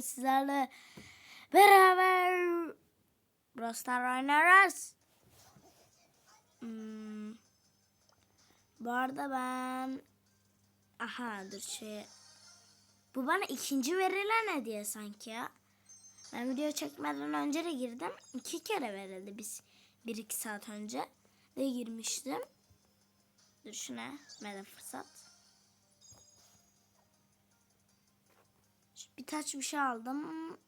bugün sizlerle beraber Brostar oynarız. Hmm. Bu arada ben aha dur şey bu bana ikinci verilen hediye sanki ya. Ben video çekmeden önce de girdim. iki kere verildi biz. Bir iki saat önce. Ve girmiştim. Dur şuna. Meda fırsat. birkaç bir şey aldım.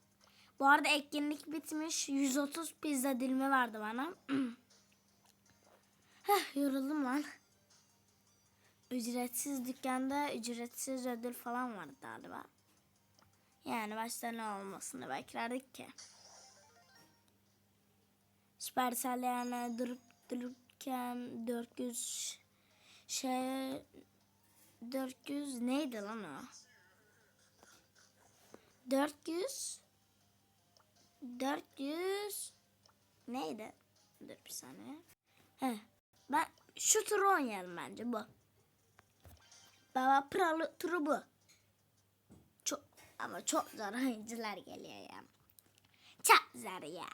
Bu arada etkinlik bitmiş. 130 pizza dilimi verdi bana. Heh, yoruldum lan. Ücretsiz dükkanda ücretsiz ödül falan vardı galiba. Yani başta ne olmasını beklerdik ki. Süpersel yani durup dururken 400 şey 400 neydi lan o? 400 400 neydi? Dur bir saniye. He. Ben şu turu oynayalım bence bu. Baba Pralı turu bu. Çok ama çok zor oyuncular geliyor ya. Çok zor ya.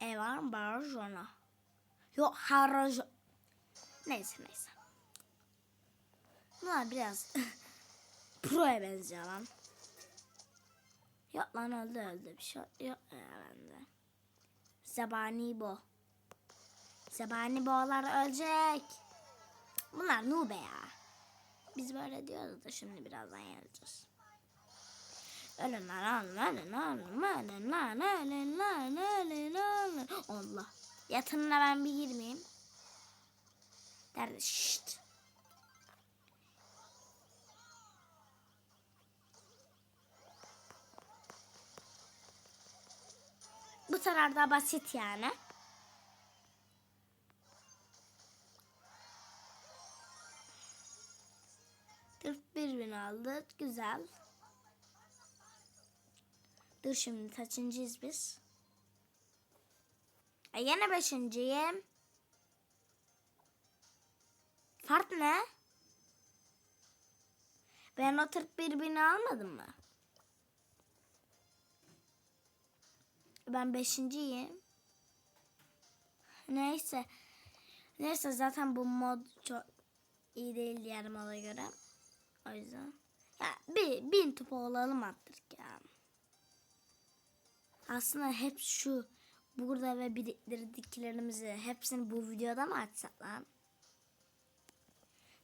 Evan Barjona. Yok Harajon. Neyse neyse. Bunlar biraz Pro'ya benziyor lan. Yok lan öldü öldü bir şey yok ya bende. Zebani bu. Zebani boğlar ölecek. Bunlar nube ya. Biz böyle diyoruz da şimdi birazdan yazacağız. Ölün lan ölün ölün ölün ölün lan ölün lan ölün ölün. Allah. Yatınına ben bir girmeyeyim. Der şşt. Bu sefer daha basit yani. bir bin aldı. Güzel. Dur şimdi kaçıncıyız biz? E yine beşinciyim. Fark ne? Ben o 41 bini almadım mı? Ben beşinciyim. Neyse. Neyse zaten bu mod çok iyi değil diğer moda göre. O yüzden. Ya bir bin topu olalım artık ya. Aslında hep şu burada ve biriktirdiklerimizi hepsini bu videoda mı açsak lan?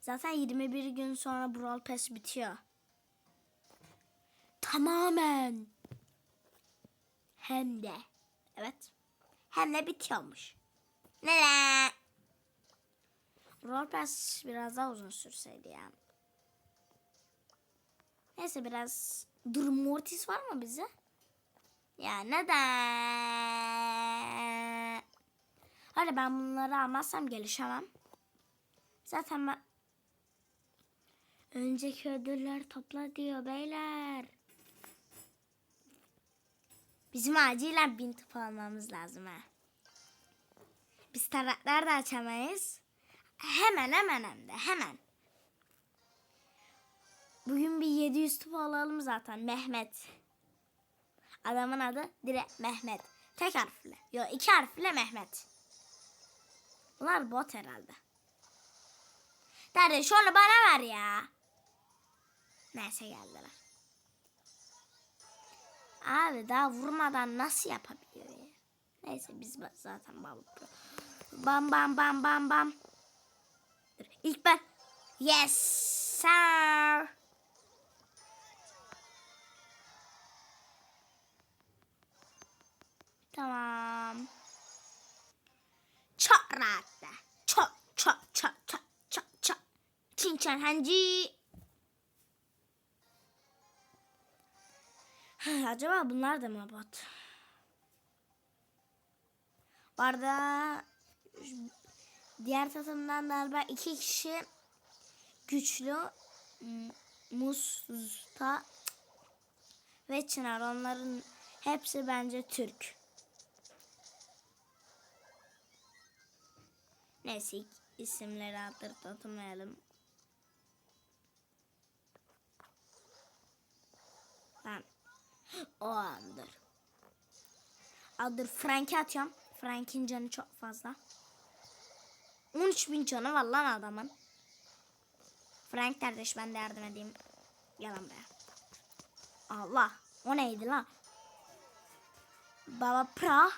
Zaten 21 gün sonra Brawl Pass bitiyor. Tamamen. Hem de. Evet. Hem de bitiyormuş. Nere? Rollpass biraz daha uzun sürseydi yani. Neyse biraz Dur Mortis var mı bize? Ya neden? Hadi ben bunları almazsam gelişemem. Zaten ben... Önceki ödüller topla diyor beyler. Bizim acilen bin tıp almamız lazım ha. Biz taraklar da açamayız. Hemen hemen hem de hemen. Bugün bir 700 tıp alalım zaten Mehmet. Adamın adı direkt Mehmet. Tek harfle. Yo iki harfle Mehmet. Bunlar bot herhalde. Derdi şunu bana ver ya. Neyse geldiler. Abi daha vurmadan nasıl yapabiliyor ya? Neyse biz zaten bam bam bam bam bam bam. İlk ben. Yes sir. Tamam. Çok rahat da. Çok çok çok çok çok çok. Çinçen hancı. Acaba bunlar da mı bot? Bu arada diğer takımdan galiba iki kişi güçlü Musta ve Çınar. Onların hepsi bence Türk. Neyse isimleri hatırlatmayalım. O andır. Aa, dur Frank'i atıyorum. Frank'in canı çok fazla. 13 bin canı var lan adamın. Frank kardeş ben de yardım edeyim. Yalan be. Allah. O neydi lan? Baba pra.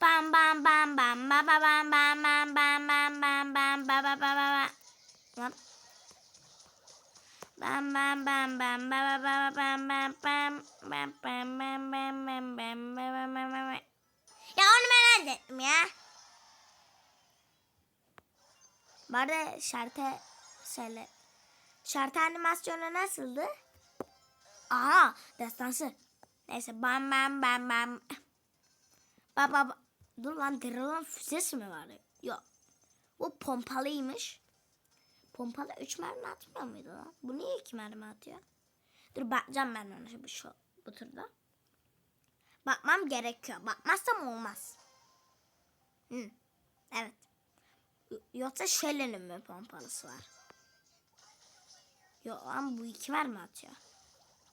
Bam bam bam bam ba ba bam bam bam bam bam bam bam ba ba ba ba Bam bam bam bam ba ba ba ba bam bam bam bam bam bam bam bam bam ba ba ba ba ba. Ya onu ben hallettim ya. Bu arada şartı söyle. Şartı animasyonu nasıldı? Aha destansı. Neyse bam bam bam bam. Ba ba ba. Dur lan Daryl'ın füzesi mi var? Yok. Bu pompalıymış. Pompalı 3 mermi atmıyor muydu lan? Bu niye 2 mermi atıyor? Dur bakacağım ben ona bu, şu, bu turda. Bakmam gerekiyor. Bakmazsam olmaz. Hı. Evet. Yoksa Shelly'nin mi pompalısı var? Yok lan bu iki mermi atıyor.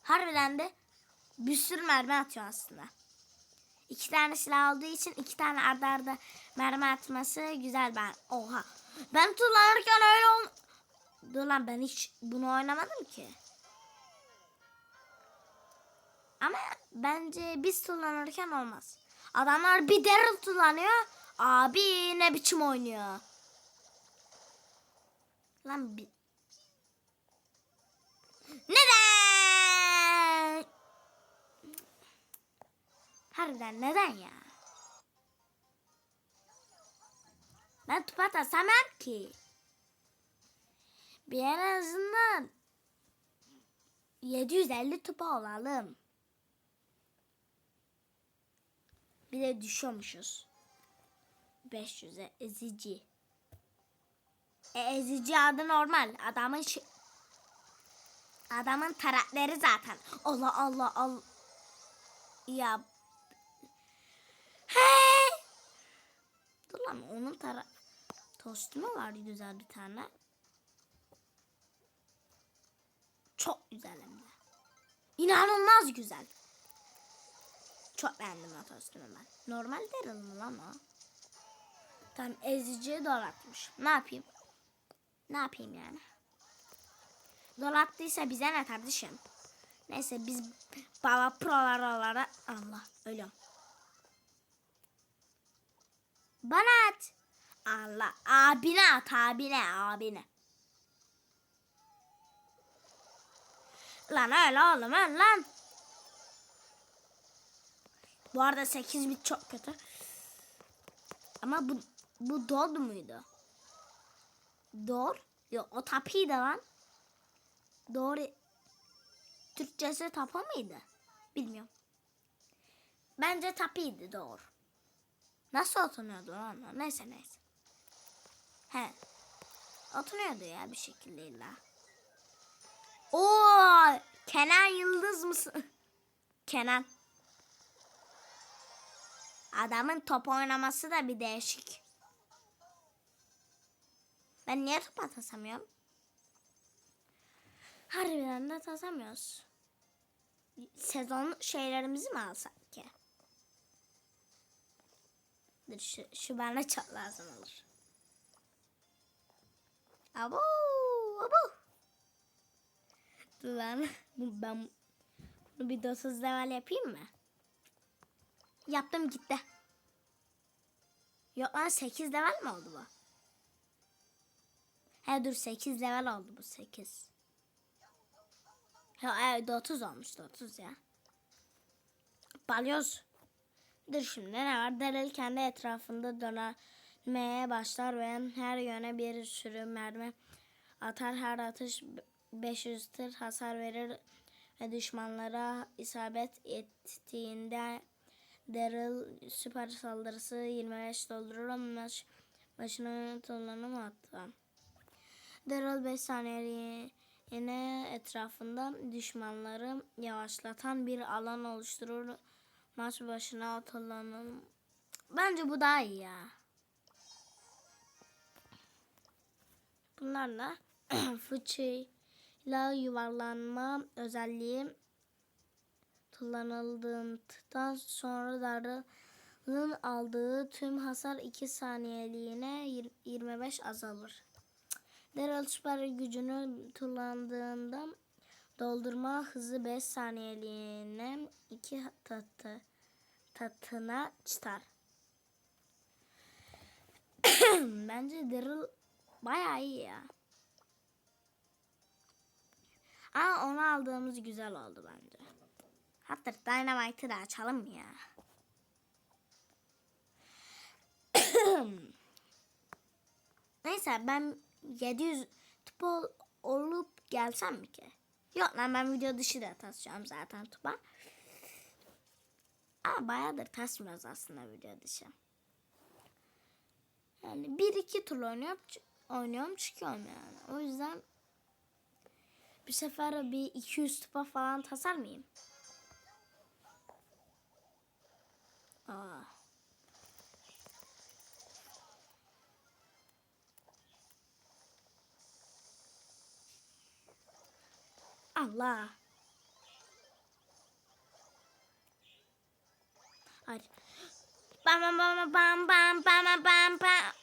Harbiden de bir sürü mermi atıyor aslında. İki tane silah olduğu için iki tane arda arda mermi atması güzel ben. Oha. Ben kullanırken öyle ol... Dur lan ben hiç bunu oynamadım ki. Ama bence biz kullanırken olmaz. Adamlar bir Daryl kullanıyor. Abi ne biçim oynuyor. Lan bir... Neden? Harbiden neden ya? Ben tupa atasamam ki. Bir en azından 750 tupa olalım. Bir de düşüyormuşuz. 500'e ezici. E, ezici adı normal. Adamın şi- Adamın tarakları zaten. Allah Allah Allah. Ya. Hey. Dur lan onun tara tostu mu var güzel bir tane? Çok güzel hem de. İnanılmaz güzel. Çok beğendim o tostumu ben. Normal lan o? Tam eziciye dolatmış. Ne yapayım? Ne yapayım yani? Dolattıysa bize ne kardeşim? Neyse biz baba prolar olarak Allah ölüyorum. Bana at. Allah abine at abine abine. Lan öyle oğlum öyle lan. Bu arada 8 bit çok kötü. Ama bu bu dol muydu? Dol? Yok o tapiydi lan. Doğru. Türkçesi tapa mıydı? Bilmiyorum. Bence tapiydi doğru. Nasıl otunuyordu lan? o? Neyse neyse. He. Otunuyordu ya bir şekilde illa. Oo, Kenan Yıldız mısın? Kenan. Adamın top oynaması da bir değişik. Ben niye top atasamıyorum? Harbiden de tasamıyoruz. Sezon şeylerimizi mi alsak ki? Dur şu, şu bana çok lazım olur. Abo, abo. Dur ben, ben bunu bir 9 level yapayım mı? Yaptım gitti. Yok lan 8 level mi oldu bu? He dur 8 level oldu bu 8. Ya evet 30 olmuş 30 ya. Balyoz. Dur şimdi ne var? Daryl kendi etrafında dönmeye başlar ve her yöne bir sürü mermi atar. Her atış 500 tır hasar verir ve düşmanlara isabet ettiğinde Daryl süper saldırısı 25 doldurur maç başına kullanım attı. Daryl 5 saniye yine etrafında düşmanları yavaşlatan bir alan oluşturur. Maç başına atılanın. Bence bu daha iyi ya. Bunlarla fıçıyı ile yuvarlanma özelliği kullanıldığından sonra darılın aldığı tüm hasar 2 saniyeliğine yir- 25 azalır. Daryl süper gücünü kullandığında doldurma hızı 5 saniyeliğine 2 tatı, tatına çıkar. Bence Daryl bayağı iyi ya. Ama onu aldığımız güzel oldu bence. Hatta Dynamite'ı da açalım ya. Neyse ben 700 tupa ol- olup gelsem mi ki? Yok lan ben video dışı da tasacağım zaten tupa. Ama bayağıdır tasmıyoruz aslında video dışı. Yani bir iki tur oynuyorum, oynuyorum çıkıyorum yani. O yüzden bir sefer bir 200 tupa falan tasar mıyım? Aa. Allah. Hadi. Bam bam bam bam bam bam bam bam.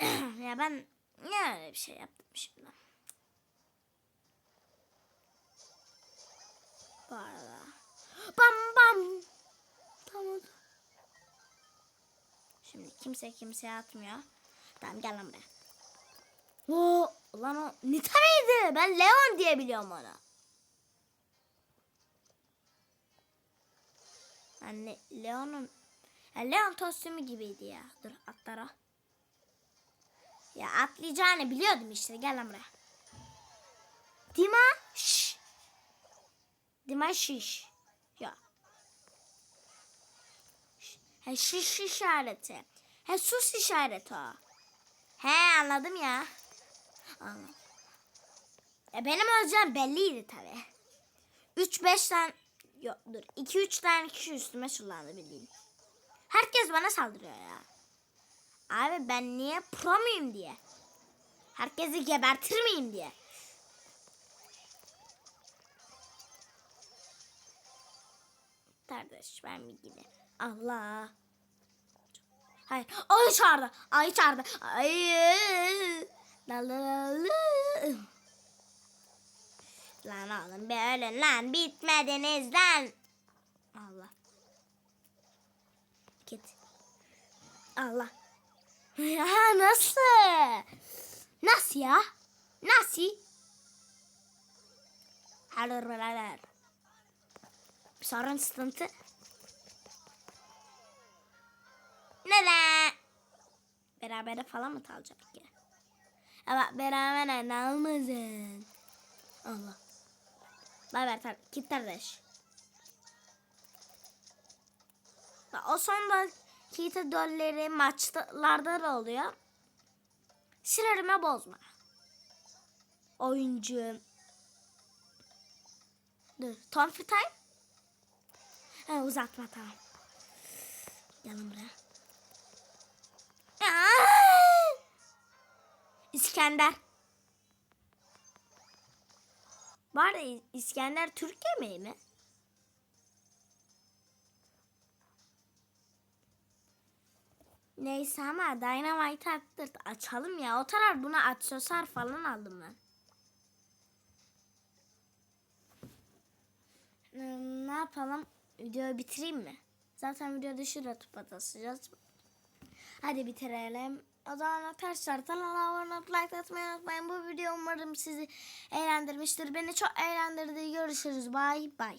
ya ben ne öyle bir şey yaptım şimdi. Bu arada. Bam bam. Tamam. Şimdi kimse kimseye atmıyor. Tamam gel lan buraya. Oo, lan o Nita mıydı? Ben Leon diye biliyorum onu. Yani Leon'un ya Leon kostümü gibiydi ya. Dur atlara. Ya atlayacağını biliyordum işte. Gel lan buraya. Dima şş. Dima şiş. Ya. He şiş işareti. He sus işareti o. He anladım ya. Anladım. E benim öleceğim belliydi tabi. 3-5 tane yok dur 2-3 tane kişi üstüme çullandı bildiğin. Herkes bana saldırıyor ya. Abi ben niye pro muyum diye. Herkesi gebertir miyim diye. Kardeş ben bir gideyim. Allah. Hayır. Ay çağırdı. Ay çağırdı. Ay. La la la la. Lan oğlum bir ölün lan. Bitmediniz lan. Allah. Git. Allah. Ya nasıl? Nasıl ya? Nasıl? Hayır Sorun sıkıntı. Ne lan? Beraber falan mı kalacak ya? Evet beraber ne almasın? Allah. Bay bay tar git kardeş. O sondaki dolleri maçlarda da oluyor. Sinirime bozma. Oyuncu. Dur. Tom Time. Ha, uzatma tamam. Gelin buraya. İskender. İ- İskender Türk yemeği mi? Neyse ama Dynamite attı. Açalım ya. O taraf buna aksesuar falan aldım ben. Hmm, Ne yapalım? Videoyu bitireyim mi? Zaten videoda şurada tupa tasacağız. Hadi bitirelim. O zaman arkadaşlar kanala abone olup like atmayı unutmayın. Bu video umarım sizi eğlendirmiştir. Beni çok eğlendirdi. Görüşürüz. Bye bye.